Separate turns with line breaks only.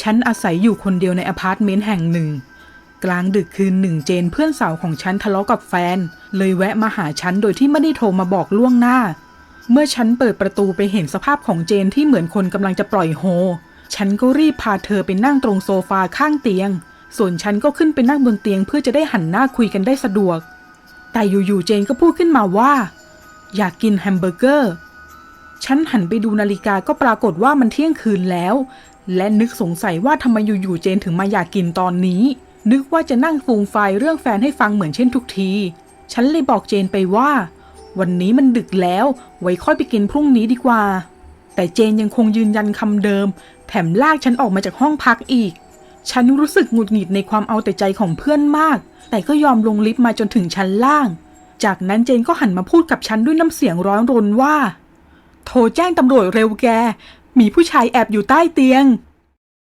ฉันอาศัยอยู่คนเดียวในอพาร์ตเมนต์แห่งหนึ่ง กลางดึกคืนหนึ่งเจนเพื่อนสาวของฉันทะเลาะกับแฟน เลยแวะมาหาฉันโดยที่ไม่ได้โทรมาบอกล่วงหน้า เมื่อฉันเปิดประตูไปเห็นสภาพของเจนที่เหมือนคนกำลังจะปล่อยโฮ ฉันก็รีบพาเธอไปนั่งตรงโซฟาข้างเตียง ส่วนฉันก็ขึ้นไปนั่งบนเตียงเพื่อจะได้หันหน้าคุยกันได้สะดวก แต่อยู่ๆเจนก็พูดขึ้นมาว่า อยากกินแฮมเบอร์เกอร์ ฉันหันไปดูนาฬิกาก็ปรากฏว่ามันเที่ยงคืนแล้ว และนึกสงสัยว่าทำไมอยู่ๆเจนถึงมาอยากกินตอนนี้ นึกว่าจะนั่งฟูงไฟเรื่องแฟนให้ฟังเหมือนเช่นทุกที ฉันเลยบอกเจนไปว่า วันนี้มันดึกแล้ว ไว้ค่อยไปกินพรุ่งนี้ดีกว่า แต่เจนยังคงยืนยันคำเดิม แถมลากฉันออกมาจากห้องพักอีก ฉันรู้สึกหงุดหงิดในความเอาแต่ใจของเพื่อนมาก แต่ก็ยอมลงลิฟต์มาจนถึงชั้นล่าง จากนั้นเจนก็หันมาพูดกับฉันด้วยน้ำเสียงร้อนรนว่า โทรแจ้งตำรวจเร็วแก มีผู้ชายแอบอยู่ใต้เตียง